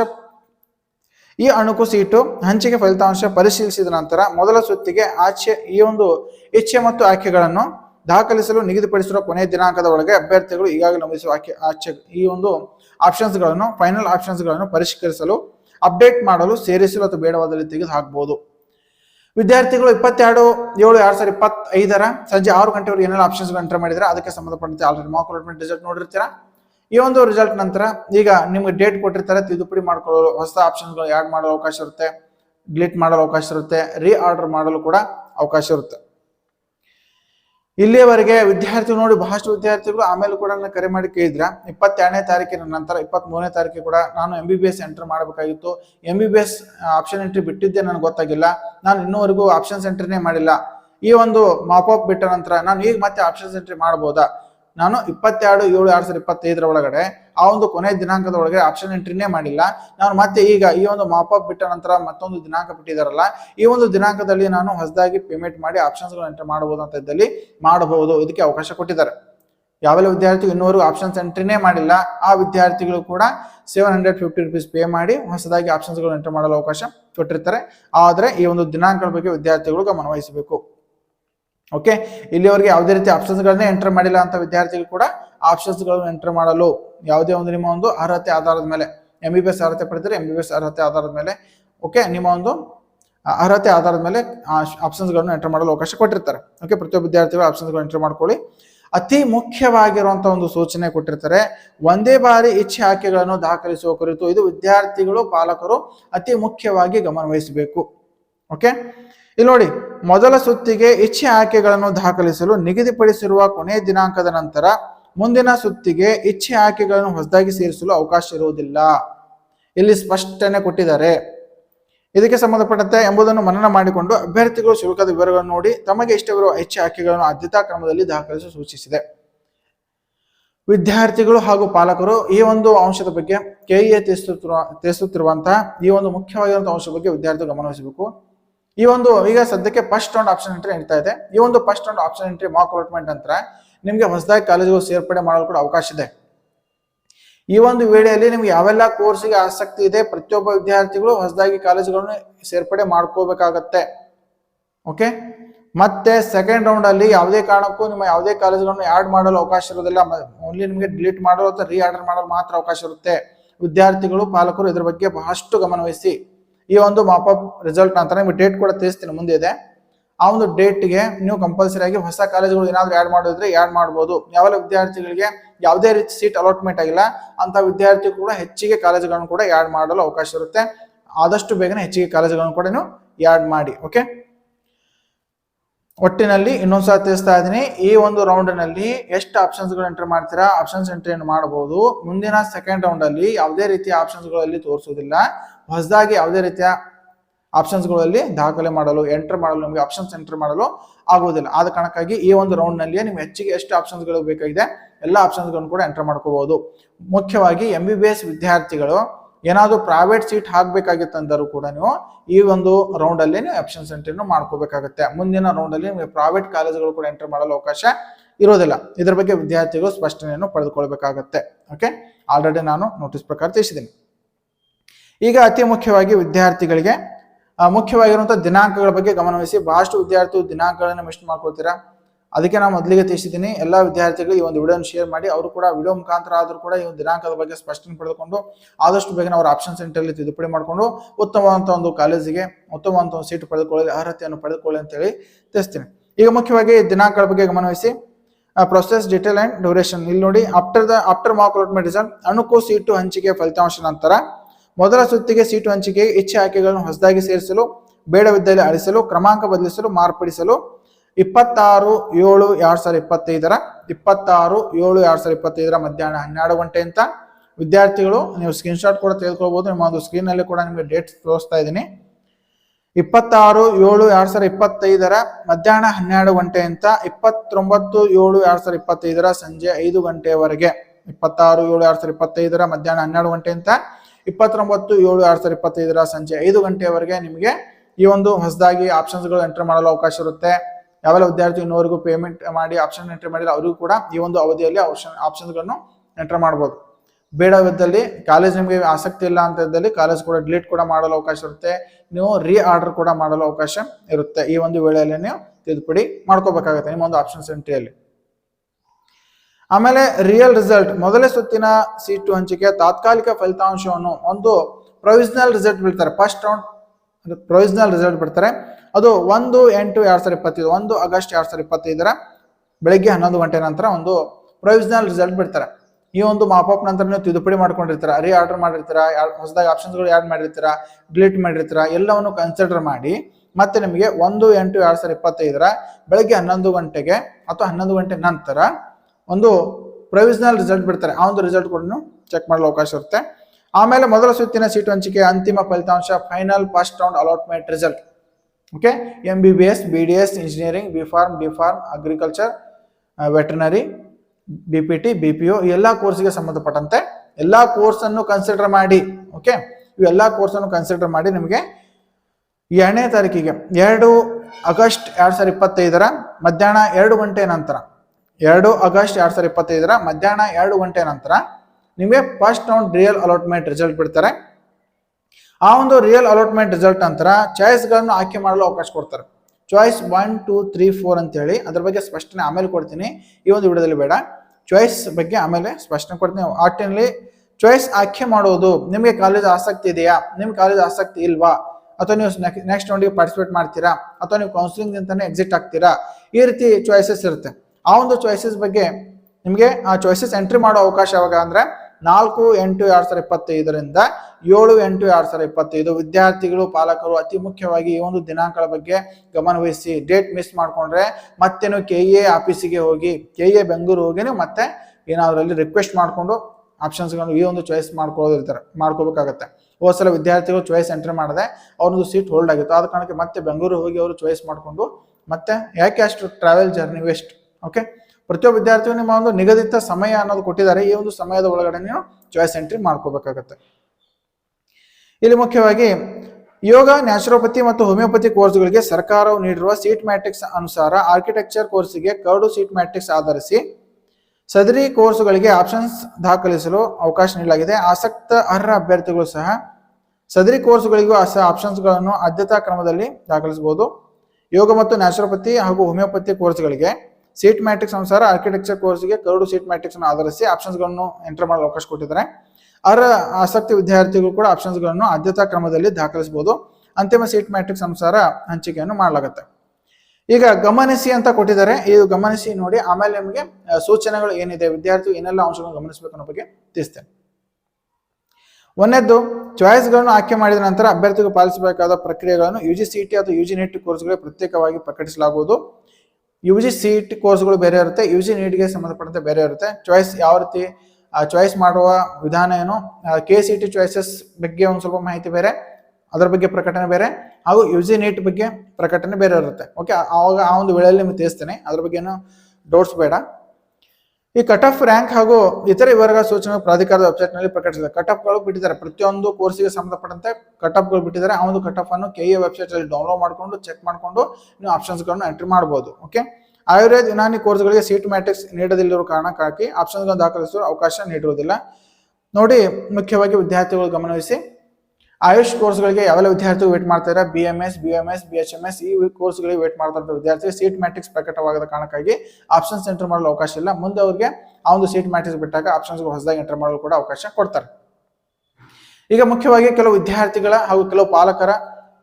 ಈ ಅಣುಕು ಸೀಟು ಹಂಚಿಕೆ ಫಲಿತಾಂಶ ಪರಿಶೀಲಿಸಿದ ನಂತರ ಮೊದಲ ಸುತ್ತಿಗೆ ಆಚೆ ಈ ಒಂದು ಇಚ್ಛೆ ಮತ್ತು ಆಯ್ಕೆಗಳನ್ನು ದಾಖಲಿಸಲು ನಿಗದಿಪಡಿಸಿರುವ ಕೊನೆಯ ದಿನಾಂಕದ ಒಳಗೆ ಅಭ್ಯರ್ಥಿಗಳು ಈಗಾಗಲೇ ನಮೂದಿಸುವ ಆಯ್ಕೆ, ಆಚೆ ಈ ಒಂದು ಆಪ್ಷನ್ಸ್ಗಳನ್ನು ಫೈನಲ್ ಆಪ್ಷನ್ಸ್ಗಳನ್ನು ಪರಿಷ್ಕರಿಸಲು ಅಪ್ಡೇಟ್ ಮಾಡಲು, ಸೇರಿಸಲು ಅಥವಾ ಬೇಡವಾದಲ್ಲಿ ತೆಗೆದು ಹಾಕಬಹುದು ವಿದ್ಯಾರ್ಥಿಗಳು ಇಪ್ಪತ್ತೆರಡು, ಏಳು, ಎರಡು ಸಾವಿರದ ಇಪ್ಪತ್ತೈದರ ಸಂಜೆ ಆರು ಗಂಟೆವರೆಗೆ ಏನೆಲ್ಲ ಆಪ್ಷನ್ಸ್ ಎಂಟರ್ ಮಾಡಿದರೆ, ಅದಕ್ಕೆ ಸಂಬಂಧಪಟ್ಟಂತೆ ಆಲ್ರೆಡಿ ಮಾಕ್ ಅಲಾಟ್ಮೆಂಟ್ ರಿಸಲ್ಟ್ ನೋಡಿರ್ತೀರಾ? ಈ ಒಂದು ರಿಸಲ್ಟ್ ನಂತರ ಈಗ ನಿಮ್ಗೆ ಡೇಟ್ ಕೊಟ್ಟಿರ್ತಾರೆ, ತಿದ್ದುಪಡಿ ಮಾಡ್ಕೊಳ್ಳಲು ಹೊಸ ಆಪ್ಷನ್ಗಳು ಆ್ಯಡ್ ಮಾಡಲು ಅವಕಾಶ ಇರುತ್ತೆ ಡಿಲೀಟ್ ಮಾಡಲು ಅವಕಾಶ ಇರುತ್ತೆ ರೀ ಆರ್ಡರ್ ಮಾಡಲು ಕೂಡ ಅವಕಾಶ ಇರುತ್ತೆ. ಇಲ್ಲಿಯವರೆಗೆ ವಿದ್ಯಾರ್ಥಿಗಳು ನೋಡಿ ಬಹಳಷ್ಟು ವಿದ್ಯಾರ್ಥಿಗಳು ಆಮೇಲೆ ಕೂಡ ನನ್ನ ಕರೆ ಮಾಡಿ ಕೇಳಿದ್ರ? ಇಪ್ಪತ್ತೆರಡನೇ ತಾರೀಕಿನ ನಂತರ ಇಪ್ಪತ್ತ್ ಮೂರನೇ ತಾರೀಕಿಗೆ ಕೂಡ ನಾನು M B B S enter ಮಾಡಬೇಕಾಗಿತ್ತು. M B B S option entry ಬಿಟ್ಟಿದ್ದೆ ನನಗೆ ಗೊತ್ತಾಗಿಲ್ಲ. ನಾನು ಇನ್ನೂವರೆಗೂ ಆಪ್ಷನ್ಸ್ ಎಂಟ್ರಿನೇ ಮಾಡಿಲ್ಲ. ಈ ಒಂದು ಮಾಪಪ್ ಬಿಟ್ಟ ನಂತರ ನಾನು ಈಗ ಮತ್ತೆ ಆಪ್ಷನ್ಸ್ ಎಂಟ್ರಿ ಮಾಡ್ಬೋದಾ? ನಾನು ಇಪ್ಪತ್ತೆರಡು, ಏಳು ಎರಡ್ ಸಾವಿರದ ಇಪ್ಪತ್ತೈದರ ಒಳಗಡೆ ಆ ಒಂದು ಕೊನೆ ದಿನಾಂಕದ ಒಳಗೆ ಆಪ್ಷನ್ ಎಂಟ್ರಿನೇ ಮಾಡಿಲ್ಲ. ನಾನು ಮತ್ತೆ ಈಗ ಈ ಒಂದು ಮಾಪಪ್ ಬಿಟ್ಟ ನಂತರ ಮತ್ತೊಂದು ದಿನಾಂಕ ಬಿಟ್ಟಿದಾರಲ್ಲ, ಈ ಒಂದು ದಿನಾಂಕದಲ್ಲಿ ನಾನು ಹೊಸದಾಗಿ ಪೇಮೆಂಟ್ ಮಾಡಿ ಆಪ್ಷನ್ಸ್ಗಳು ಎಂಟರ್ ಮಾಡಬಹುದು ಅಂತ ಇದ್ದಲ್ಲಿ ಮಾಡಬಹುದು. ಇದಕ್ಕೆ ಅವಕಾಶ ಕೊಟ್ಟಿದ್ದಾರೆ. ಯಾವೆಲ್ಲ ವಿದ್ಯಾರ್ಥಿ ಇನ್ನೂವರೆಗೂ ಆಪ್ಷನ್ಸ್ ಎಂಟ್ರಿನೇ ಮಾಡಿಲ್ಲ, ಆ ವಿದ್ಯಾರ್ಥಿಗಳು ಕೂಡ seven hundred fifty rupees pay ಮಾಡಿ ಹೊಸದಾಗಿ ಆಪ್ಷನ್ಸ್ಗಳು ಎಂಟರ್ ಮಾಡಲು ಅವಕಾಶ ಕೊಟ್ಟಿರ್ತಾರೆ. ಆದರೆ ಈ ಒಂದು ದಿನಾಂಕದ ಬಗ್ಗೆ ವಿದ್ಯಾರ್ಥಿಗಳು ಗಮನ ವಹಿಸಬೇಕು ಓಕೆ ಇಲ್ಲಿವರೆಗೆ ಯಾವುದೇ ರೀತಿ ಆಪ್ಷನ್ಸ್ಗಳನ್ನೇ ಎಂಟರ್ ಮಾಡಿಲ್ಲ ಅಂತ ವಿದ್ಯಾರ್ಥಿಗಳು ಕೂಡ ಆಪ್ಷನ್ಸ್ಗಳನ್ನು ಎಂಟರ್ ಮಾಡಲು ಯಾವುದೇ ಒಂದು ನಿಮ್ಮ ಒಂದು ಅರ್ಹತೆ ಆಧಾರದ ಮೇಲೆ ಎಂ ಬಿ ಬಿ ಎಸ್ ಅರ್ಹತೆ ಪಡೆದರೆ ಎಂ ಬಿ ಬಿ ಎಸ್ ಅರ್ಹತೆ ಆಧಾರದ ಮೇಲೆ ಓಕೆ ನಿಮ್ಮ ಒಂದು ಅರ್ಹತೆ ಆಧಾರದ ಮೇಲೆ ಆಪ್ಷನ್ಸ್ಗಳನ್ನು ಎಂಟರ್ ಮಾಡಲು ಅವಕಾಶ ಕೊಟ್ಟಿರ್ತಾರೆ. ಓಕೆ ಪ್ರತಿಯೊಬ್ಬ ವಿದ್ಯಾರ್ಥಿಗಳು ಆಪ್ಷನ್ಸ್ಗಳು ಎಂಟರ್ ಮಾಡ್ಕೊಳ್ಳಿ. ಅತಿ ಮುಖ್ಯವಾಗಿರುವಂತಹ ಒಂದು ಸೂಚನೆ ಕೊಟ್ಟಿರ್ತಾರೆ, ಒಂದೇ ಬಾರಿ ಇಚ್ಛೆ ಆಯ್ಕೆಗಳನ್ನು ದಾಖಲಿಸುವ ಕುರಿತು ಇದು ವಿದ್ಯಾರ್ಥಿಗಳು, ಪಾಲಕರು ಅತಿ ಮುಖ್ಯವಾಗಿ ಗಮನವಹಿಸಬೇಕು ಓಕೆ ಇಲ್ಲಿ ನೋಡಿ, ಮೊದಲ ಸುತ್ತಿಗೆ ಇಚ್ಛೆ ಆಯ್ಕೆಗಳನ್ನು ದಾಖಲಿಸಲು ನಿಗದಿಪಡಿಸಿರುವ ಕೊನೆಯ ದಿನಾಂಕದ ನಂತರ ಮುಂದಿನ ಸುತ್ತಿಗೆ ಇಚ್ಛೆ ಆಯ್ಕೆಗಳನ್ನು ಹೊಸದಾಗಿ ಸೇರಿಸಲು ಅವಕಾಶ ಇರುವುದಿಲ್ಲ. ಇಲ್ಲಿ ಸ್ಪಷ್ಟನೆ ಕೊಟ್ಟಿದ್ದಾರೆ. ಇದಕ್ಕೆ ಸಂಬಂಧಪಟ್ಟಂತೆ ಎಂಬುದನ್ನು ಮನನ ಮಾಡಿಕೊಂಡು ಅಭ್ಯರ್ಥಿಗಳು ಶುಲ್ಕದ ವಿವರಗಳನ್ನು ನೋಡಿ, ತಮಗೆ ಇಷ್ಟವಿರುವ ಇಚ್ಛೆ ಆಯ್ಕೆಗಳನ್ನು ಆದ್ಯತಾ ಕ್ರಮದಲ್ಲಿ ದಾಖಲಿಸಲು ಸೂಚಿಸಿದೆ. ವಿದ್ಯಾರ್ಥಿಗಳು ಹಾಗೂ ಪಾಲಕರು ಈ ಒಂದು ಅಂಶದ ಬಗ್ಗೆ ಕೆಇಎ ತಿಳಿಸುತ್ತಿರುವ, ತಿಳಿಸುತ್ತಿರುವಂತಹ ಈ ಒಂದು ಮುಖ್ಯವಾಗಿರುವಂತಹ ಅಂಶದ ಬಗ್ಗೆ ವಿದ್ಯಾರ್ಥಿಗಳು ಗಮನವಹಿಸಬೇಕು. ಈ ಒಂದು, ಈಗ ಸದ್ಯಕ್ಕೆ ಫಸ್ಟ್ ರೌಂಡ್ ಆಪ್ಷನ್ ಎಂಟ್ರಿ ನಡೀತಾ ಇದೆ. ಈ ಒಂದು first round option entry mock allotment ನಂತರ ನಿಮಗೆ ಹೊಸದಾಗಿ ಕಾಲೇಜ್ಗೆ ಸೇರ್ಪಡೆ ಮಾಡಲು ಕೂಡ ಅವಕಾಶ ಇದೆ. ಈ ಒಂದು ವೇಳೆಯಲ್ಲಿ ನಿಮ್ಗೆ ಯಾವೆಲ್ಲ ಕೋರ್ಸಿಗೆ ಆಸಕ್ತಿ ಇದೆ, ಪ್ರತಿಯೊಬ್ಬ ವಿದ್ಯಾರ್ಥಿಗಳು ಹೊಸದಾಗಿ ಕಾಲೇಜುಗಳನ್ನು ಸೇರ್ಪಡೆ ಮಾಡ್ಕೋಬೇಕಾಗತ್ತೆ. ಓಕೆ ಮತ್ತೆ ಸೆಕೆಂಡ್ ರೌಂಡ್ ಅಲ್ಲಿ ಯಾವುದೇ ಕಾರಣಕ್ಕೂ ನಿಮ್ಮ ಯಾವುದೇ ಕಾಲೇಜುಗಳನ್ನು ಆಡ್ ಮಾಡಲು ಅವಕಾಶ ಇರೋದಿಲ್ಲ ಓನ್ಲಿ ನಿಮಗೆ ಡಿಲೀಟ್ ಮಾಡಲು ಅಥವಾ ರೀ ಆರ್ಡರ್ ಮಾಡಲು ಮಾತ್ರ ಅವಕಾಶ ಇರುತ್ತೆ. ವಿದ್ಯಾರ್ಥಿಗಳು, ಪಾಲಕರು ಇದ್ರ ಬಗ್ಗೆ ಬಹಳಷ್ಟು ಗಮನವಹಿಸಿ. ಈ ಒಂದು ಮಾಪಪ್ ರಿಸಲ್ಟ್ ನಂತರ ನಿಮಗೆ ಡೇಟ್ ಕೂಡ ತಿಳಿಸ್ತೀನಿ, ಮುಂದೆ ಇದೆ. ಆ ಒಂದು ಡೇಟ್ಗೆ ನೀವು ಕಂಪಲ್ಸರಿ ಆಗಿ ಹೊಸ ಕಾಲೇಜುಗಳು ಏನಾದರೂ ಆಡ್ ಮಾಡಿದ್ರೆ ಆಡ್ ಮಾಡ್ಬೋದು. ಯಾವೆಲ್ಲ ವಿದ್ಯಾರ್ಥಿಗಳಿಗೆ ಯಾವುದೇ ರೀತಿ ಸೀಟ್ ಅಲಾಟ್ಮೆಂಟ್ ಆಗಿಲ್ಲ ಅಂತ ವಿದ್ಯಾರ್ಥಿ ಕೂಡ ಹೆಚ್ಚಿಗೆ ಕಾಲೇಜುಗಳನ್ನು ಕೂಡ ಆಡ್ ಮಾಡಲು ಅವಕಾಶ ಇರುತ್ತೆ. ಆದಷ್ಟು ಬೇಗನೆ ಹೆಚ್ಚಿಗೆ ಕಾಲೇಜುಗಳನ್ನು ಕೂಡ ನೀವು ಆಡ್ ಮಾಡಿ ಓಕೆ ಒಟ್ಟಿನಲ್ಲಿ ಇನ್ನೊಂದ್ಸಲ ತಿಳಿಸ್ತಾ ಇದ್ದೀನಿ, ಈ ಒಂದು ರೌಂಡ್ನಲ್ಲಿ ಎಷ್ಟು ಆಪ್ಷನ್ಸ್ ಎಂಟ್ರಿ ಮಾಡ್ತೀರಾ ಆಪ್ಷನ್ಸ್ ಎಂಟ್ರಿಯನ್ನು ಮಾಡಬಹುದು ಮುಂದಿನ ಸೆಕೆಂಡ್ ರೌಂಡಲ್ಲಿ ಯಾವುದೇ ರೀತಿಯ ಆಪ್ಷನ್ಸ್ ತೋರಿಸೋದಿಲ್ಲ ಹೊಸದಾಗಿ ಯಾವುದೇ ರೀತಿಯ ಆಪ್ಷನ್ಸ್ಗಳಲ್ಲಿ ದಾಖಲೆ ಮಾಡಲು ಎಂಟರ್ ಮಾಡಲು, ನಿಮಗೆ ಆಪ್ಷನ್ಸ್ ಎಂಟರ್ ಮಾಡಲು ಆಗುವುದಿಲ್ಲ. ಆದ ಕಾರಣಕ್ಕಾಗಿ ಈ ಒಂದು ರೌಂಡ್ನಲ್ಲಿಯೇ ನಿಮ್ಗೆ ಹೆಚ್ಚಿಗೆ ಎಷ್ಟು ಆಪ್ಷನ್ಸ್ಗಳು ಬೇಕಾಗಿದೆ, ಎಲ್ಲ ಆಪ್ಷನ್ಸ್ಗಳನ್ನು ಕೂಡ ಎಂಟರ್ ಮಾಡ್ಕೋಬಹುದು. ಮುಖ್ಯವಾಗಿ ಎಂ ಬಿ ಬಿ ಎಸ್ ವಿದ್ಯಾರ್ಥಿಗಳು ಏನಾದರೂ ಪ್ರೈವೇಟ್ ಸೀಟ್ ಹಾಕಬೇಕಾಗಿತ್ತಂದರೂ ಕೂಡ ನೀವು ಈ ಒಂದು ರೌಂಡಲ್ಲಿ ನೀವು ಆಪ್ಷನ್ಸ್ ಎಂಟ್ರಿಯನ್ನು ಮಾಡ್ಕೋಬೇಕಾಗುತ್ತೆ. ಮುಂದಿನ ರೌಂಡಲ್ಲಿ ನಿಮಗೆ ಪ್ರೈವೇಟ್ ಕಾಲೇಜುಗಳು ಕೂಡ ಎಂಟರ್ ಮಾಡಲು ಅವಕಾಶ ಇರೋದಿಲ್ಲ. ಇದರ ಬಗ್ಗೆ ವಿದ್ಯಾರ್ಥಿಗಳು ಸ್ಪಷ್ಟನೆಯನ್ನು ಪಡೆದುಕೊಳ್ಬೇಕಾಗತ್ತೆ. ಓಕೆ ಆಲ್ರೆಡಿ ನಾನು ನೋಟಿಸ್ ಪ್ರಕಾರ ತಿಳಿಸಿದ್ದೀನಿ. ಈಗ ಅತಿ ಮುಖ್ಯವಾಗಿ ವಿದ್ಯಾರ್ಥಿಗಳಿಗೆ ಮುಖ್ಯವಾಗಿರುವಂಥ ದಿನಾಂಕಗಳ ಬಗ್ಗೆ ಗಮನವಹಿಸಿ ಬಹಳಷ್ಟು ವಿದ್ಯಾರ್ಥಿಗಳು ದಿನಾಂಕಗಳನ್ನು ಮಿಸ್ ಮಾಡ್ಕೊಳ್ತೀರಾ? ಅದಕ್ಕೆ ನಾನು ಮೊದಲಿಗೆ ತಿಳಿಸಿದ್ದೀನಿ. ಎಲ್ಲ ವಿದ್ಯಾರ್ಥಿಗಳು ಈ ಒಂದು ವಿಡಿಯೋನ ಶೇರ್ ಮಾಡಿ. ಅವರು ಕೂಡ ವಿಡಿಯೋ ಮುಖಾಂತರ ಆದರೂ ಕೂಡ ಈ ಒಂದು ದಿನಾಂಕದ ಬಗ್ಗೆ ಸ್ಪಷ್ಟನೆ ಪಡೆದುಕೊಂಡು ಆದಷ್ಟು ಬೇಗ ಅವರ ಆಪ್ಷನ್ ಸೆಂಟರ್ಲಿ ತಿದ್ದುಪಡಿ ಮಾಡಿಕೊಂಡು ಉತ್ತಮವಾದಂಥ ಒಂದು ಕಾಲೇಜಿಗೆ ಉತ್ತಮವಾದಂಥ ಒಂದು ಸೀಟ್ ಪಡೆದುಕೊಳ್ಳಿ ಅರ್ಹತೆಯನ್ನು ಪಡೆದುಕೊಳ್ಳಿ ಅಂತೇಳಿ ತಿಳಿಸ್ತೀನಿ. ಈಗ ಮುಖ್ಯವಾಗಿ ದಿನಾಂಕಗಳ ಬಗ್ಗೆ ಗಮನವಹಿಸಿ ಪ್ರೊಸೆಸ್ ಡೀಟೇಲ್ ಅಂಡ್ ಡ್ಯೂರೇಷನ್ ಇಲ್ಲಿ ನೋಡಿ after the after mock allotment result ಅಣುಕು seat ಹಂಚಿಕೆ, ಫಲಿತಾಂಶ ನಂತರ ಮೊದಲ ಸುತ್ತಿಗೆ ಸೀಟು ಹಂಚಿಕೆ, ಇಚ್ಛೆ ಆಯ್ಕೆಗಳನ್ನು ಹೊಸದಾಗಿ ಸೇರಿಸಲು ಬೇಡವಿದ್ದಲ್ಲಿ ಅಳಿಸಲು ಕ್ರಮಾಂಕ ಬದಲಿಸಲು ಮಾರ್ಪಡಿಸಲು ಇಪ್ಪತ್ತಾರು, ಏಳು, ಎರಡ್ ಸಾವಿರದ ಇಪ್ಪತ್ತೈದರ, ಇಪ್ಪತ್ತಾರು, ಏಳು, ಎರಡ್ ಸಾವಿರದ ಇಪ್ಪತ್ತೈದರ ಮಧ್ಯಾಹ್ನ ಹನ್ನೆರಡು ಗಂಟೆ ಅಂತ ವಿದ್ಯಾರ್ಥಿಗಳು ನೀವು ಸ್ಕ್ರೀನ್ ಶಾಟ್ ಕೂಡ ತೆಗೆದುಕೊಳ್ಬಹುದು ನಿಮ್ಮ ಒಂದು ಸ್ಕ್ರೀನ್ನಲ್ಲಿ ಕೂಡ ನಿಮಗೆ ಡೇಟ್ ತೋರಿಸ್ತಾ ಇದ್ದೀನಿ. ಇಪ್ಪತ್ತಾರು, ಏಳು, ಎರಡ್ ಸಾವಿರದ ಇಪ್ಪತ್ತೈದರ ಮಧ್ಯಾಹ್ನ ಹನ್ನೆರಡು ಗಂಟೆ ಅಂತ ಇಪ್ಪತ್ತೊಂಬತ್ತು, ಏಳು, ಎರಡ್ ಸಾವಿರದ ಇಪ್ಪತ್ತೈದರ ಸಂಜೆ ಐದು ಗಂಟೆವರೆಗೆ. ಇಪ್ಪತ್ತಾರು, ಏಳು, ಎರಡ್ ಸಾವಿರದ ಇಪ್ಪತ್ತೈದರ ಮಧ್ಯಾಹ್ನ ಹನ್ನೆರಡು ಗಂಟೆ ಅಂತ ಇಪ್ಪತ್ತೊಂಬತ್ತು, ಏಳು ಎರಡ್ ಸಾವಿರದ ಇಪ್ಪತ್ತೈದರ ಸಂಜೆ ಐದು ಗಂಟೆವರೆಗೆ ನಿಮಗೆ ಈ ಒಂದು ಹೊಸದಾಗಿ ಆಪ್ಷನ್ಸ್ಗಳು ಎಂಟರ್ ಮಾಡಲು ಅವಕಾಶ ಇರುತ್ತೆ. ಯಾವೆಲ್ಲ ವಿದ್ಯಾರ್ಥಿ ಇನ್ನೂವರೆಗೂ ಪೇಮೆಂಟ್ ಮಾಡಿ ಆಪ್ಷನ್ ಎಂಟ್ರಿ ಮಾಡಿಲ್ಲ, ಅವರಿಗೂ ಕೂಡ ಈ ಒಂದು ಅವಧಿಯಲ್ಲಿ ಆಪ್ಷನ್ ಆಪ್ಷನ್ಸ್ಗಳನ್ನು ಎಂಟರ್ ಮಾಡ್ಬೋದು. ಬೇಡವಿದ್ದಲ್ಲಿ ಕಾಲೇಜ್ ನಿಮಗೆ ಆಸಕ್ತಿ ಇಲ್ಲ ಅಂತ ಇದ್ದಲ್ಲಿ ಕಾಲೇಜ್ ಕೂಡ ಡಿಲೀಟ್ ಕೂಡ ಮಾಡಲು ಅವಕಾಶ ಇರುತ್ತೆ. ನೀವು ರೀ ಆರ್ಡರ್ ಕೂಡ ಮಾಡಲು ಅವಕಾಶ ಇರುತ್ತೆ. ಈ ಒಂದು ವೇಳೆಯಲ್ಲಿ ನೀವು ತಿದ್ದುಪಡಿ ಮಾಡ್ಕೋಬೇಕಾಗುತ್ತೆ ನಿಮ್ಮ ಒಂದು ಆಪ್ಷನ್ಸ್ ಎಂಟ್ರಿಯಲ್ಲಿ ಆಮೇಲೆ ರಿಯಲ್ ರಿಸಲ್ಟ್ ಮೊದಲೇ ಸುತ್ತಿನ ಸೀಟು ಹಂಚಿಕೆ, ತಾತ್ಕಾಲಿಕ ಫಲಿತಾಂಶವನ್ನು ಒಂದು ಪ್ರೊವಿಷನಲ್ ರಿಸಲ್ಟ್ ಬಿಡ್ತಾರೆ. ಫಸ್ಟ್ ರೌಂಡ್ ಪ್ರೊವಿಷನಲ್ ರಿಸಲ್ಟ್ ಬಿಡ್ತಾರೆ. ಅದು ಒಂದು ಎಂಟು ಎರಡ್ ಸಾವಿರದ ಇಪ್ಪತ್ತೈದು, ಒಂದು ಆಗಸ್ಟ್ ಎರಡ್ ಸಾವಿರದ ಇಪ್ಪತ್ತೈದರ ಬೆಳಗ್ಗೆ ಹನ್ನೊಂದು ಗಂಟೆ ನಂತರ ಒಂದು ಪ್ರೊವಿಷನಲ್ ರಿಸಲ್ಟ್ ಬಿಡ್ತಾರೆ. ಈ ಒಂದು ಮಾಪಪ್ ನಂತರ ನೀವು ತಿದ್ದುಪಡಿ ಮಾಡ್ಕೊಂಡಿರ್ತೀರ. ರೀ ಆರ್ಡರ್ ಮಾಡಿರ್ತೀರಾ ಹೊಸದಾಗಿ ಆಪ್ಷನ್ಸ್ಗಳು ಆ್ಯಡ್ ಮಾಡಿರ್ತೀರಾ ಡಿಲೀಟ್ ಮಾಡಿರ್ತೀರಾ, ಎಲ್ಲವನ್ನು ಕನ್ಸಿಡರ್ ಮಾಡಿ ಮತ್ತೆ ನಿಮಗೆ ಒಂದು ಎಂಟು ಎರಡ್ ಸಾವಿರದ ಇಪ್ಪತ್ತೈದರ ಬೆಳಗ್ಗೆ ಹನ್ನೊಂದು ಗಂಟೆಗೆ ಅಥವಾ ಹನ್ನೊಂದು ಗಂಟೆ ನಂತರ ಒಂದು ಪ್ರೊವಿಷನಲ್ ರಿಸಲ್ಟ್ ಬಿಡ್ತಾರೆ. ಆ ಒಂದು ರಿಸಲ್ಟ್ ಕೂಡ ಚೆಕ್ ಮಾಡಲು ಅವಕಾಶ ಇರುತ್ತೆ. ಆಮೇಲೆ ಮೊದಲ ಸುತ್ತಿನ ಸೀಟು ಹಂಚಿಕೆ, ಅಂತಿಮ ಫಲಿತಾಂಶ final first round allotment result okay M B B S B D S engineering B pharm D pharm agriculture veterinary B P T B P O ಎಲ್ಲ ಕೋರ್ಸ್ಗೆ ಸಂಬಂಧಪಟ್ಟಂತೆ ಎಲ್ಲ ಕೋರ್ಸನ್ನು ಕನ್ಸಿಡರ್ ಮಾಡಿ. ಓಕೆ ಇವೆಲ್ಲ ಕೋರ್ಸನ್ನು ಕನ್ಸಿಡರ್ ಮಾಡಿ ನಿಮಗೆ ಎರಡನೇ ತಾರೀಕಿಗೆ, ಎರಡು ಆಗಸ್ಟ್ ಎರಡು ಸಾವಿರದ ಇಪ್ಪತ್ತೈದರ ಮಧ್ಯಾಹ್ನ ಎರಡು ಗಂಟೆ ನಂತರ ಎರಡು ಆಗಸ್ಟ್ ಎರಡ್ ಸಾವಿರದ ಇಪ್ಪತ್ತೈದರ ಮಧ್ಯಾಹ್ನ ಎರಡು ಗಂಟೆ ನಂತರ ನಿಮಗೆ first round real allotment result ಬಿಡ್ತಾರೆ. ಆ ಒಂದು ರಿಯಲ್ ಅಲಾಟ್ಮೆಂಟ್ ರಿಸಲ್ಟ್ ನಂತರ ಚಾಯ್ಸ್ಗಳನ್ನು ಆಯ್ಕೆ ಮಾಡಲು ಅವಕಾಶ ಕೊಡ್ತಾರೆ. Choice one two three four ಅಂತೇಳಿ ಅದ್ರ ಬಗ್ಗೆ ಸ್ಪಷ್ಟನೆ ಆಮೇಲೆ ಕೊಡ್ತೀನಿ. ಈ ಒಂದು ವಿಡಿಯೋದಲ್ಲಿ ಬೇಡ. ಚಾಯ್ಸ್ ಬಗ್ಗೆ ಆಮೇಲೆ ಸ್ಪಷ್ಟನೆ ಕೊಡ್ತೀನಿ. ಆಟಿನಲ್ಲಿ ಚಾಯ್ಸ್ ಆಯ್ಕೆ ಮಾಡೋದು ನಿಮಗೆ ಕಾಲೇಜ್ ಆಸಕ್ತಿ ಇದೆಯಾ? ನಿಮ್ಮ ಕಾಲೇಜ್ ಆಸಕ್ತಿ ಇಲ್ವಾ? ಅಥವಾ ನೀವು ನೆಕ್ಸ್ಟ್ ರೌಂಡಿಗೆ ಪಾರ್ಟಿಸಿಪೇಟ್ ಮಾಡ್ತೀರಾ? ಅಥವಾ ನೀವು ಕೌನ್ಸಿಲಿಂಗ್ ಅಂತಾನೆ ಎಕ್ಸಿಟ್ ಆಗ್ತೀರಾ? ಈ ರೀತಿ ಚಾಯ್ಸಸ್ ಇರುತ್ತೆ. ಆ ಒಂದು ಚಾಯ್ಸಸ್ ಬಗ್ಗೆ ನಿಮಗೆ, ಆ ಚಾಯ್ಸಸ್ ಎಂಟ್ರಿ ಮಾಡೋ ಅವಕಾಶ ಯಾವಾಗ ಅಂದ್ರೆ ನಾಲ್ಕು, ಎಂಟು ಎರಡ್ ಸಾವಿರದ ಇಪ್ಪತ್ತೈದರಿಂದ ಏಳು, ಎಂಟು ಎರಡ್ ಸಾವಿರದ ಇಪ್ಪತ್ತೈದು ವಿದ್ಯಾರ್ಥಿಗಳು, ಪಾಲಕರು ಅತಿ ಮುಖ್ಯವಾಗಿ ಈ ಒಂದು ದಿನಾಂಕಗಳ ಬಗ್ಗೆ ಗಮನವಹಿಸಿ ಡೇಟ್ ಮಿಸ್ ಮಾಡ್ಕೊಂಡ್ರೆ ಮತ್ತೆ ನೀವು ಕೆ ಎ ಆಫೀಸಿಗೆ ಹೋಗಿ ಕೆ ಎ ಬೆಂಗಳೂರು ಹೋಗಿ ಮತ್ತೆ ಏನಾದ್ರಲ್ಲಿ ರಿಕ್ವೆಸ್ಟ್ ಮಾಡಿಕೊಂಡು ಆಪ್ಷನ್ಸ್ಗಳನ್ನು ಈ ಒಂದು ಚಾಯ್ಸ್ ಮಾಡ್ಕೊಳ್ಳೋದಿರ್ತಾರೆ ಮಾಡ್ಕೋಬೇಕಾಗತ್ತೆ ಹೋದ ಸಲ ವಿದ್ಯಾರ್ಥಿಗಳು ಚಾಯ್ಸ್ ಎಂಟ್ರಿ ಮಾಡಿದೆ ಅವ್ರದ್ದು ಸೀಟ್ ಹೋಲ್ಡ್ ಆಗಿತ್ತು. ಆದ ಕಾರಣಕ್ಕೆ ಮತ್ತೆ ಬೆಂಗಳೂರು ಹೋಗಿ ಅವರು ಚಾಯ್ಸ್ ಮಾಡಿಕೊಂಡು ಮತ್ತೆ ಯಾಕೆ ಅಷ್ಟು ಟ್ರಾವೆಲ್ ಜರ್ನಿ ವೇಸ್ಟ್ ಓಕೆ ಪ್ರತಿಯೊಬ್ಬ ವಿದ್ಯಾರ್ಥಿಯು ನಿಮ್ಮ ಒಂದು ನಿಗದಿತ ಸಮಯ ಅನ್ನೋದು ಕೊಟ್ಟಿದ್ದಾರೆ. ಈ ಒಂದು ಸಮಯದ ಒಳಗಡೆ ನೀವು ಚಾಯ್ಸ್ ಎಂಟ್ರಿ ಮಾಡ್ಕೋಬೇಕಾಗತ್ತೆ. ಇಲ್ಲಿ ಮುಖ್ಯವಾಗಿ ಯೋಗ ನ್ಯಾಚುರೋಪತಿ ಮತ್ತು ಹೋಮಿಯೋಪತಿ ಕೋರ್ಸ್ಗಳಿಗೆ ಸರ್ಕಾರವು ನೀಡಿರುವ ಸೀಟ್ ಮ್ಯಾಟ್ರಿಕ್ಸ್ ಅನುಸಾರ ಆರ್ಕಿಟೆಕ್ಚರ್ ಕೋರ್ಸ್ಗೆ ಕರಡು ಸೀಟ್ ಮ್ಯಾಟ್ರಿಕ್ಸ್ ಆಧರಿಸಿ ಸದರಿ ಕೋರ್ಸ್ಗಳಿಗೆ ಆಪ್ಷನ್ಸ್ ದಾಖಲಿಸಲು ಅವಕಾಶ ನೀಡಲಾಗಿದೆ. ಆಸಕ್ತ ಅರ್ಹ ಅಭ್ಯರ್ಥಿಗಳು ಸಹ ಸದರಿ ಕೋರ್ಸ್ಗಳಿಗೂ ಆಪ್ಷನ್ಸ್ಗಳನ್ನು ಆದ್ಯತಾ ಕ್ರಮದಲ್ಲಿ ದಾಖಲಿಸಬಹುದು. ಯೋಗ ಮತ್ತು ನ್ಯಾಚುರೋಪತಿ ಹಾಗೂ ಹೋಮಿಯೋಪತಿ ಕೋರ್ಸ್ಗಳಿಗೆ ಸೀಟ್ ಮ್ಯಾಟ್ರಿಕ್ಸ್ ಅನುಸಾರ ಆರ್ಕಿಟೆಕ್ಚರ್ ಕೋರ್ಸ್ಗೆ ಕರಡು ಸೀಟ್ ಮ್ಯಾಟ್ರಿಕ್ಸ್ ಅನ್ನು ಆಧರಿಸಿ ಆಪ್ಷನ್ಸ್ಗಳನ್ನು ಎಂಟರ್ ಮಾಡಲು ಅವಕಾಶ ಕೊಟ್ಟಿದ್ದಾರೆ. ಅರ್ಹ ಆಸಕ್ತಿ ವಿದ್ಯಾರ್ಥಿಗಳು ಕೂಡ ಆಪ್ಷನ್ಸ್ಗಳನ್ನು ಆದ್ಯತಾ ಕ್ರಮದಲ್ಲಿ ದಾಖಲಿಸಬಹುದು. ಅಂತಿಮ ಸೀಟ್ ಮ್ಯಾಟ್ರಿಕ್ಸ್ ಅನುಸಾರ ಹಂಚಿಕೆಯನ್ನು ಮಾಡಲಾಗುತ್ತೆ. ಈಗ ಗಮನಿಸಿ ಅಂತ ಕೊಟ್ಟಿದ್ದಾರೆ. ಇದು ಗಮನಿಸಿ ನೋಡಿ, ಆಮೇಲೆ ನಿಮಗೆ ಸೂಚನೆಗಳು ಏನಿದೆ? ವಿದ್ಯಾರ್ಥಿ ಏನೆಲ್ಲ ಅಂಶಗಳನ್ನು ಗಮನಿಸಬೇಕು ಅನ್ನೋ ಬಗ್ಗೆ ತಿಳಿಸ್ತೇನೆ. ಒಂದನೇದ್ದು ಚಾಯ್ಸ್ಗಳನ್ನು ಆಯ್ಕೆ ಮಾಡಿದ ನಂತರ ಅಭ್ಯರ್ಥಿಗಳು ಪಾಲಿಸಬೇಕಾದ ಪ್ರಕ್ರಿಯೆಗಳನ್ನು ಯು ಜಿ ಸಿ ಟಿ ಅಥವಾ ಯು ಜಿ ನೆಟ್ ಕೋರ್ಸ್ಗಳಿಗೆ ಪ್ರತ್ಯೇಕವಾಗಿ ಪ್ರಕಟಿಸಲಾಗುವುದು. U G C E T ಕೋರ್ಸ್ಗಳು ಬೇರೆ ಇರುತ್ತೆ ಯು ಜಿ ನೀಟ್ಗೆ ಸಂಬಂಧಪಟ್ಟಂತೆ ಬೇರೆ ಇರುತ್ತೆ. ಚಾಯ್ಸ್ ಯಾವ ರೀತಿ ಚಾಯ್ಸ್ ಮಾಡುವ ವಿಧಾನ ಏನು ಕೆ ಸಿ ಟಿ ಚಾಯ್ಸಸ್ ಬಗ್ಗೆ ಒಂದು ಸ್ವಲ್ಪ ಮಾಹಿತಿ ಬೇರೆ, ಅದರ ಬಗ್ಗೆ ಪ್ರಕಟಣೆ ಬೇರೆ, ಹಾಗೂ ಯು ಜಿ ನೀಟ್ ಬಗ್ಗೆ ಪ್ರಕಟಣೆ ಬೇರೆ ಇರುತ್ತೆ. ಓಕೆ ಆವಾಗ ಆ ಒಂದು ವೇಳೆಯಲ್ಲಿ ನಿಮಗೆ ತಿಳಿಸ್ತೇನೆ. ಅದ್ರ ಬಗ್ಗೆ ಏನು ಡೌಟ್ಸ್ ಬೇಡ. ಈ ಕಟ್ ಆಫ್ ರ್ಯಾಂಕ್ ಹಾಗೂ ಇತರ ವಿವರಗಳ ಸೂಚನೆ ಪ್ರಾಧಿಕಾರದ ವೆಬ್ಸೈಟ್ನಲ್ಲಿ ಪ್ರಕಟಿಸಿದೆ. ಕಟ್ಗಳು ಬಿಟ್ಟಿದ್ದಾರೆ. ಪ್ರತಿಯೊಂದು ಕೋರ್ಸಿಗೆ ಸಂಬಂಧಪಟ್ಟಂತೆ ಕಟ್ಗಳು ಬಿಟ್ಟಿದ್ದಾರೆ. ಆ ಒಂದು ಕಟ್ ಆಫ್ ಅನ್ನು ಕೆ ವೆಬ್ಸೈಟ್ ಅಲ್ಲಿ ಡೌನ್ಲೋಡ್ ಮಾಡಿಕೊಂಡು ಚೆಕ್ ಮಾಡಿಕೊಂಡು ನೀವು ಆಪ್ಷನ್ಸ್ಗಳನ್ನು ಎಂಟ್ರಿ ಮಾಡಬಹುದು ಓಕೆ ಆಯುರ್ವೇದ ಯುನಾನಿ ಕೋರ್ಸ್ಗಳಿಗೆ ಸೀಟ್ ಮ್ಯಾಟ್ರಿಕ್ಸ್ ನೀಡದಿಲ್ಲಿರುವ ಕಾರಣಕ್ಕಾಗಿ ಆಪ್ಷನ್ಗಳನ್ನು ದಾಖಲಿಸಲು ಅವಕಾಶ ನೀಡಿರುವುದಿಲ್ಲ. ನೋಡಿ ಮುಖ್ಯವಾಗಿ ವಿದ್ಯಾರ್ಥಿಗಳು ಗಮನವಹಿಸಿ ಆಯುಷ್ ಕೋರ್ಸ್ಗಳಿಗೆ ಯಾವೆಲ್ಲ ವಿದ್ಯಾರ್ಥಿಗಳು ವೇಟ್ ಮಾಡ್ತಾರೆ B M S B M S B H M S ಈ ಕೋರ್ಸ್ಗಳಿಗೆ ವೇಟ್ ಮಾಡ್ತಾ ವಿದ್ಯಾರ್ಥಿ ಸೀಟ್ ಮ್ಯಾಟ್ರಿಕ್ಸ್ ಪ್ರಕಟವಾಗದ ಕಾರಣಕ್ಕಾಗಿ ಆಪ್ಷನ್ಸ್ ಎಂಟರ್ ಮಾಡಲು ಅವಕಾಶ ಇಲ್ಲ. ಮುಂದೆ ಅವರಿಗೆ ಆ ಒಂದು ಸೀಟ್ ಮ್ಯಾಟ್ರಿಕ್ಸ್ ಬಿಟ್ಟಾಗ ಆಪ್ಷನ್ಸ್ ಹೊಸದಾಗಿ ಎಂಟರ್ ಮಾಡಲು ಕೂಡ ಅವಕಾಶ ಕೊಡ್ತಾರೆ. ಈಗ ಮುಖ್ಯವಾಗಿ ಕೆಲವು ವಿದ್ಯಾರ್ಥಿಗಳ ಹಾಗೂ ಕೆಲವು ಪಾಲಕರ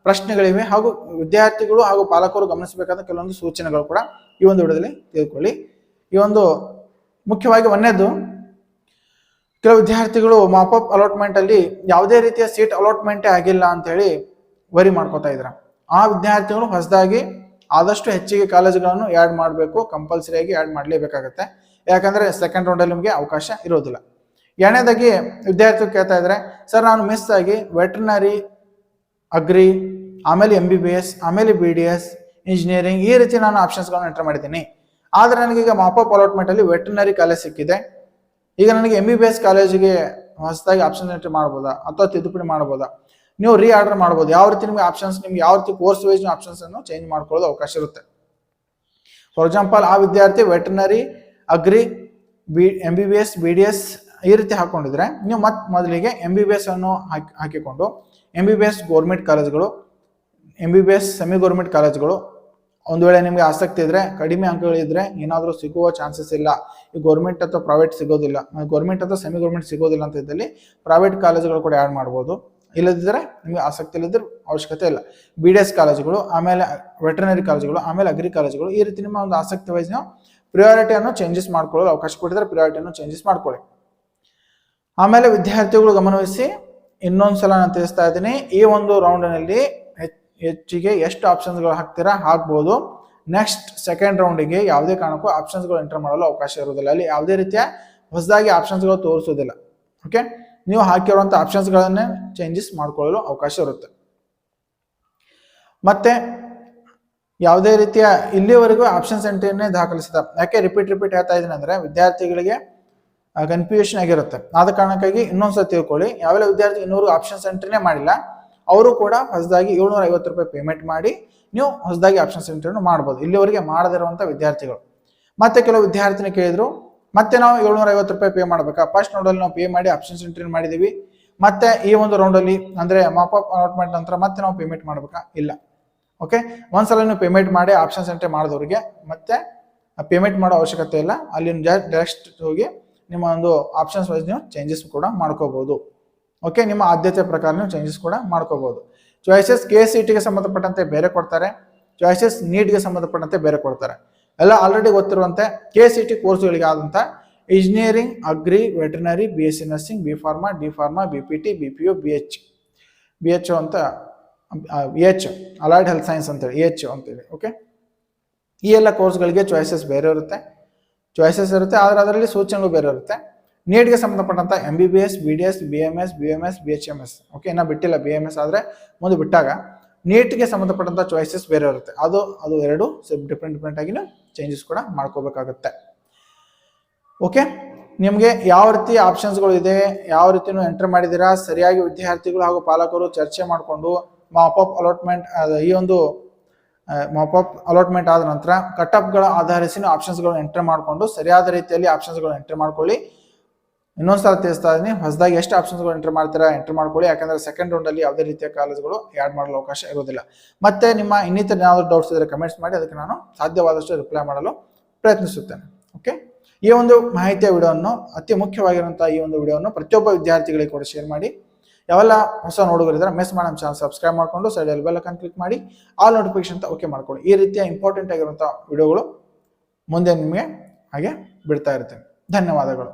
ಪ್ರಶ್ನೆಗಳಿವೆ. ಹಾಗೂ ವಿದ್ಯಾರ್ಥಿಗಳು ಹಾಗೂ ಪಾಲಕರು ಗಮನಿಸಬೇಕಾದ ಕೆಲವೊಂದು ಸೂಚನೆಗಳು ಕೂಡ ಈ ಒಂದು ವಿಡಿಯೋದಲ್ಲಿ ತಿಳ್ಕೊಳ್ಳಿ ಈ ಒಂದು ಮುಖ್ಯವಾಗಿ ಒಂದನೇದು ಕೆಲವು ವಿದ್ಯಾರ್ಥಿಗಳು ಮಾಪಪ್ ಅಲಾಟ್ಮೆಂಟ್ ಅಲ್ಲಿ ಯಾವುದೇ ರೀತಿಯ ಸೀಟ್ ಅಲಾಟ್ಮೆಂಟೇ ಆಗಿಲ್ಲ ಅಂತ ಹೇಳಿ ವರಿ ಮಾಡ್ಕೋತಾ ಇದ್ರ. ಆ ವಿದ್ಯಾರ್ಥಿಗಳು ಹೊಸದಾಗಿ ಆದಷ್ಟು ಹೆಚ್ಚಿಗೆ ಕಾಲೇಜುಗಳನ್ನು ಆ್ಯಡ್ ಮಾಡಬೇಕು ಕಂಪಲ್ಸರಿಯಾಗಿ ಆ್ಯಡ್ ಮಾಡಲೇಬೇಕಾಗತ್ತೆ. ಯಾಕಂದ್ರೆ ಸೆಕೆಂಡ್ ರೌಂಡಲ್ಲಿ ನಿಮಗೆ ಅವಕಾಶ ಇರೋದಿಲ್ಲ. ಎರಡನೇದಾಗಿ ವಿದ್ಯಾರ್ಥಿಗಳು ಕೇಳ್ತಾ ಇದ್ದಾರೆ ಸರ್, ನಾನು ಮಿಸ್ ಆಗಿ ವೆಟರ್ನರಿ ಅಗ್ರಿ ಆಮೇಲೆ ಎಂ ಬಿ ಬಿ ಎಸ್ ಆಮೇಲೆ ಬಿ ಡಿ ಎಸ್ ಇಂಜಿನಿಯರಿಂಗ್ ಈ ರೀತಿ ನಾನು ಆಪ್ಷನ್ಸ್ಗಳನ್ನು ಎಂಟರ್ ಮಾಡಿದ್ದೀನಿ. ಆದರೆ ನನಗೀಗ ಮಾಪಪ್ ಅಲಾಟ್ಮೆಂಟಲ್ಲಿ ವೆಟರ್ನರಿ ಕಾಲೇಜ್ ಸಿಕ್ಕಿದೆ. ಈಗ ನನಗೆ ಎಂ ಬಿ ಬಿ ಎಸ್ ಕಾಲೇಜಿಗೆ ಹೊಸದಾಗಿ ಆಪ್ಷನ್ ಎಂಟ್ರಿ ಮಾಡ್ಬೋದಾ? ಅಥವಾ ತಿದ್ದುಪಡಿ ಮಾಡ್ಬೋದಾ? ನೀವು ರೀ ಆರ್ಡರ್ ಮಾಡ್ಬೋದು. ಯಾವ ರೀತಿ ನಿಮಗೆ ಆಪ್ಷನ್ಸ್ ನಿಮ್ಗೆ ಯಾವ ರೀತಿ ಕೋರ್ಸ್ ವೈಸ್ ಆಪ್ಷನ್ಸ್ ಅನ್ನು ಚೇಂಜ್ ಮಾಡ್ಕೊಳ್ಳೋದು ಅವಕಾಶ ಇರುತ್ತೆ. ಫಾರ್ ಎಕ್ಸಾಂಪಲ್ ಆ ವಿದ್ಯಾರ್ಥಿ veterinary agri B M B B S B D S ಈ ರೀತಿ ಹಾಕೊಂಡಿದ್ರೆ ನೀವು ಮತ್ತೆ ಮೊದಲಿಗೆ ಎಂ ಬಿ ಬಿ ಎಸ್ ಅನ್ನು ಹಾಕಿ, ಹಾಕಿಕೊಂಡು M B B S government ಕಾಲೇಜ್ಗಳು M B B S semi government ಕಾಲೇಜ್ಗಳು ಒಂದು ವೇಳೆ ನಿಮಗೆ ಆಸಕ್ತಿ ಇದ್ರೆ, ಕಡಿಮೆ ಅಂಕಗಳಿದ್ರೆ ಏನಾದರೂ ಸಿಗುವ ಚಾನ್ಸಸ್ ಇಲ್ಲ. ಈ ಗೌರ್ಮೆಂಟ್ ಅಥವಾ ಪ್ರೈವೇಟ್ ಸಿಗೋದಿಲ್ಲ. ಗೌರ್ಮೆಂಟ್ ಅಥವಾ ಸೆಮಿ ಗೌರ್ಮೆಂಟ್ ಸಿಗೋದಿಲ್ಲ ಅಂತ ಇದ್ದಲ್ಲಿ ಪ್ರೈವೇಟ್ ಕಾಲೇಜುಗಳು ಕೂಡ ಆ್ಯಡ್ ಮಾಡ್ಬೋದು. ಇಲ್ಲದಿದ್ದರೆ ನಿಮಗೆ ಆಸಕ್ತಿ ಇಲ್ಲದಿದ್ರೆ ಅವಶ್ಯಕತೆ ಇಲ್ಲ. ಬಿ ಡಿ ಎಸ್ ಕಾಲೇಜುಗಳು ಆಮೇಲೆ ವೆಟರ್ನರಿ ಕಾಲೇಜುಗಳು ಆಮೇಲೆ ಅಗ್ರಿ ಕಾಲೇಜುಗಳು ಈ ರೀತಿ ನಿಮ್ಮ ಒಂದು ಆಸಕ್ತಿ ವೈಸ್ ನೀವು ಪ್ರಿಯಾರಿಟಿಯನ್ನು ಚೇಂಜಸ್ ಮಾಡ್ಕೊಳ್ಳಲು ಅವಕಾಶ ಕೊಟ್ಟಿದ್ರೆ ಪ್ರಿಯಾರಿಟಿಯನ್ನು ಚೇಂಜಸ್ ಮಾಡ್ಕೊಳ್ಳಿ. ಆಮೇಲೆ ವಿದ್ಯಾರ್ಥಿಗಳು ಗಮನವಹಿಸಿ ಇನ್ನೊಂದು ಸಲ ನಾನು ತಿಳಿಸ್ತಾ ಇದ್ದೀನಿ, ಈ ಒಂದು ರೌಂಡ್ನಲ್ಲಿ ಹೆಚ್ಚಿಗೆ ಎಷ್ಟು ಆಪ್ಷನ್ಸ್ಗಳು ಹಾಕ್ತೀರಾ ಹಾಕ್ಬೋದು. ನೆಕ್ಸ್ಟ್ ಸೆಕೆಂಡ್ ರೌಂಡಿಗೆ ಯಾವುದೇ ಕಾರಣಕ್ಕೂ ಆಪ್ಷನ್ಸ್ಗಳು ಎಂಟರ್ ಮಾಡಲು ಅವಕಾಶ ಇರೋದಿಲ್ಲ ಅಲ್ಲಿ ಯಾವುದೇ ರೀತಿಯ ಹೊಸದಾಗಿ ಆಪ್ಷನ್ಸ್ಗಳು ತೋರಿಸೋದಿಲ್ಲ ಓಕೆ ನೀವು ಹಾಕಿರುವಂಥ ಆಪ್ಷನ್ಸ್ಗಳನ್ನೇ ಚೇಂಜಸ್ ಮಾಡ್ಕೊಳ್ಳಲು ಅವಕಾಶ ಇರುತ್ತೆ. ಮತ್ತೆ ಯಾವುದೇ ರೀತಿಯ ಇಲ್ಲಿವರೆಗೂ ಆಪ್ಷನ್ಸ್ ಎಂಟ್ರಿಯನ್ನೇ ದಾಖಲಿಸಿದ, ಯಾಕೆ ರಿಪೀಟ್ ರಿಪೀಟ್ ಹೇಳ್ತಾ ಇದ್ದೀನಿ ಅಂದರೆ ವಿದ್ಯಾರ್ಥಿಗಳಿಗೆ ಕನ್ಫ್ಯೂಷನ್ ಆಗಿರುತ್ತೆ. ಆದ ಕಾರಣಕ್ಕಾಗಿ ಇನ್ನೊಂದ್ಸಲ ತಿಳ್ಕೊಳ್ಳಿ. ಯಾವೆಲ್ಲ ವಿದ್ಯಾರ್ಥಿ ಇನ್ನೂರು ಆಪ್ಷನ್ಸ್ ಎಂಟ್ರಿನೇ ಮಾಡಿಲ್ಲ ಅವರು ಕೂಡ ಹೊಸದಾಗಿ ಏಳ್ನೂರ ಐವತ್ತು ರೂಪಾಯಿ ಪೇಮೆಂಟ್ ಮಾಡಿ ನೀವು ಹೊಸದಾಗಿ ಆಪ್ಷನ್ಸ್ ಎಂಟ್ರಿಯನ್ನು ಮಾಡ್ಬೋದು. ಇಲ್ಲಿವರೆಗೆ ಮಾಡದಿರುವಂಥ ವಿದ್ಯಾರ್ಥಿಗಳು. ಮತ್ತೆ ಕೆಲವು ವಿದ್ಯಾರ್ಥಿನಿ ಕೇಳಿದ್ರು, ಮತ್ತೆ ನಾವು ಏಳ್ನೂರ ಐವತ್ತು ರೂಪಾಯಿ ಪೇ ಮಾಡಬೇಕಾ? ಫಸ್ಟ್ ನೋಡಲ್ಲಿ ನಾವು ಪೇ ಮಾಡಿ ಆಪ್ಷನ್ಸ್ ಎಂಟ್ರಿ ಮಾಡಿದೀವಿ ಮತ್ತೆ ಈ ಒಂದು ರೌಂಡಲ್ಲಿ ಅಂದರೆ ಮಾಪ್ ಅಪ್ ಅಲಾಟ್ಮೆಂಟ್ ನಂತರ ಮತ್ತೆ ನಾವು ಪೇಮೆಂಟ್ ಮಾಡಬೇಕಾ? ಇಲ್ಲ. ಓಕೆ ಒಂದ್ಸಲ ನೀವು ಪೇಮೆಂಟ್ ಮಾಡಿ ಆಪ್ಷನ್ಸ್ ಎಂಟ್ರಿ ಮಾಡಿದವ್ರಿಗೆ ಮತ್ತೆ ಪೇಮೆಂಟ್ ಮಾಡೋ ಅವಶ್ಯಕತೆ ಇಲ್ಲ. ಅಲ್ಲಿ ಡೈರೆಕ್ಟ್ ಹೋಗಿ ನಿಮ್ಮ ಒಂದು ಆಪ್ಷನ್ಸ್ ವೈಸ್ ನೀವು ಚೇಂಜಸ್ ಕೂಡ ಮಾಡ್ಕೋಬಹುದು ಓಕೆ ನಿಮ್ಮ ಆದ್ಯತೆ ಪ್ರಕಾರ ನೀವು ಚೇಂಜಸ್ ಕೂಡ ಮಾಡ್ಕೋಬಹುದು ಚಾಯ್ಸಸ್ ಕೆ ಸಿ ಟಿಗೆ ಸಂಬಂಧಪಟ್ಟಂತೆ ಬೇರೆ ಕೊಡ್ತಾರೆ. ಚಾಯ್ಸಸ್ ನೀಟ್ಗೆ ಸಂಬಂಧಪಟ್ಟಂತೆ ಬೇರೆ ಕೊಡ್ತಾರೆ. ಎಲ್ಲ ಆಲ್ರೆಡಿ ಗೊತ್ತಿರುವಂತೆ ಕೆ ಸಿ ಟಿ ಕೋರ್ಸ್ಗಳಿಗೆ ಆದಂಥ engineering agri veterinary B S C nursing B pharma D pharma B P T B P U B H B H ಅಂತ B H allied health science ಅಂತೇಳಿ ಎಚ್ ಅಂತೇಳಿ ಓಕೆ ಈ ಎಲ್ಲ ಕೋರ್ಸ್ಗಳಿಗೆ ಚಾಯ್ಸಸ್ ಬೇರೆ ಇರುತ್ತೆ. ಚಾಯ್ಸಸ್ ಇರುತ್ತೆ, ಆದರೆ ಅದರಲ್ಲಿ ಸೂಚನೆಗಳು ಬೇರೆ ಇರುತ್ತೆ. ನೀಟ್ಗೆ ಸಂಬಂಧಪಟ್ಟಂತ M B B S B D S B M S B M S B H M S okay ಇನ್ನೂ ಬಿಟ್ಟಿಲ್ಲ ಬಿ ಎಂ ಎಸ್ ಆದರೆ ಮುಂದೆ ಬಿಟ್ಟಾಗ ನೀಟ್ಗೆ ಸಂಬಂಧಪಟ್ಟಂತ ಚಾಯ್ಸಸ್ ಬೇರೆ ಇರುತ್ತೆ. ಅದು ಅದು ಎರಡು ಡಿಫ್ರೆಂಟ್ ಡಿಫ್ರೆಂಟ್ ಆಗಿನೂ ಚೇಂಜಸ್ ಕೂಡ ಮಾಡ್ಕೋಬೇಕಾಗುತ್ತೆ. ಓಕೆ ನಿಮಗೆ ಯಾವ ರೀತಿ ಆಪ್ಷನ್ಸ್ಗಳು ಇದೆ, ಯಾವ ರೀತಿನೂ ಎಂಟರ್ ಮಾಡಿದ್ದೀರಾ, ಸರಿಯಾಗಿ ವಿದ್ಯಾರ್ಥಿಗಳು ಹಾಗೂ ಪಾಲಕರು ಚರ್ಚೆ ಮಾಡಿಕೊಂಡು ಮಾಪಪ್ ಅಲಾಟ್ಮೆಂಟ್ ಈ ಒಂದು ಮಾಪಪ್ ಅಲಾಟ್ಮೆಂಟ್ ಆದ ನಂತರ ಕಟ್ಅಪ್ಗಳ ಆಧರಿಸಿ ಆಪ್ಷನ್ಸ್ಗಳನ್ನು ಎಂಟರ್ ಮಾಡಿಕೊಂಡು ಸರಿಯಾದ ರೀತಿಯಲ್ಲಿ ಆಪ್ಷನ್ಸ್ಗಳನ್ನು ಎಂಟರ್ ಮಾಡ್ಕೊಳ್ಳಿ. ಇನ್ನೊಂದ್ಸಲ ತಿಳಿಸ್ತಾ ಇದ್ದೀನಿ ಹೊಸದಾಗಿ ಎಷ್ಟು ಆಪ್ಷನ್ಸ್ಗಳು ಎಂಟರ್ ಮಾಡ್ತೀರಾ ಎಂಟರ್ ಮಾಡ್ಕೊಳ್ಳಿ. ಯಾಕಂದ್ರೆ ಸೆಕೆಂಡ್ ರೌಂಡ್ ಅಲ್ಲಿ ಯಾವುದೇ ರೀತಿಯ ಕಾಲೇಜ್ಗಳು ಆ್ಯಡ್ ಮಾಡಲು ಅವಕಾಶ ಇರೋದಿಲ್ಲ. ಮತ್ತೆ ನಿಮ್ಮ ಇನ್ನಿತರ ಏನಾದರೂ ಡೌಟ್ಸ್ ಇದ್ರೆ ಕಮೆಂಟ್ಸ್ ಮಾಡಿ, ಅದಕ್ಕೆ ನಾನು ಸಾಧ್ಯವಾದಷ್ಟು ರಿಪ್ಲೈ ಮಾಡಲು ಪ್ರಯತ್ನಿಸುತ್ತೇನೆ. ಓಕೆ ಈ ಒಂದು ಮಾಹಿತಿಯ ವಿಡಿಯೋವನ್ನು, ಅತಿ ಮುಖ್ಯವಾಗಿರುವಂಥ ಈ ಒಂದು ವಿಡಿಯೋವನ್ನು ಪ್ರತಿಯೊಬ್ಬ ವಿದ್ಯಾರ್ಥಿಗಳಿಗೆ ಕೂಡ ಶೇರ್ ಮಾಡಿ. ಯಾವೆಲ್ಲ ಹೊಸ ನೋಡುಗರಿದ್ದಾರೆ ಮಿಸ್ ಮಾಡಿ ನಮ್ಮ ಚಾನಲ್ ಸಬ್ಸ್ಕ್ರೈಬ್ ಮಾಡಿಕೊಂಡು ಸೈಡಲ್ಲಿ ಬೆಲ್ ಐಕಾನ್ ಕ್ಲಿಕ್ ಮಾಡಿ ಆಲ್ ನೋಟಿಫಿಕೇಶನ್ ಅಂತ ಓಕೆ ಮಾಡ್ಕೊಳ್ಳಿ. ಈ ರೀತಿಯ ಇಂಪಾರ್ಟೆಂಟ್ ಆಗಿರುವಂಥ ವಿಡಿಯೋಗಳು ಮುಂದೆ ನಿಮಗೆ ಹಾಗೆ ಬಿಡ್ತಾ ಇರ್ತೇನೆ. ಧನ್ಯವಾದಗಳು.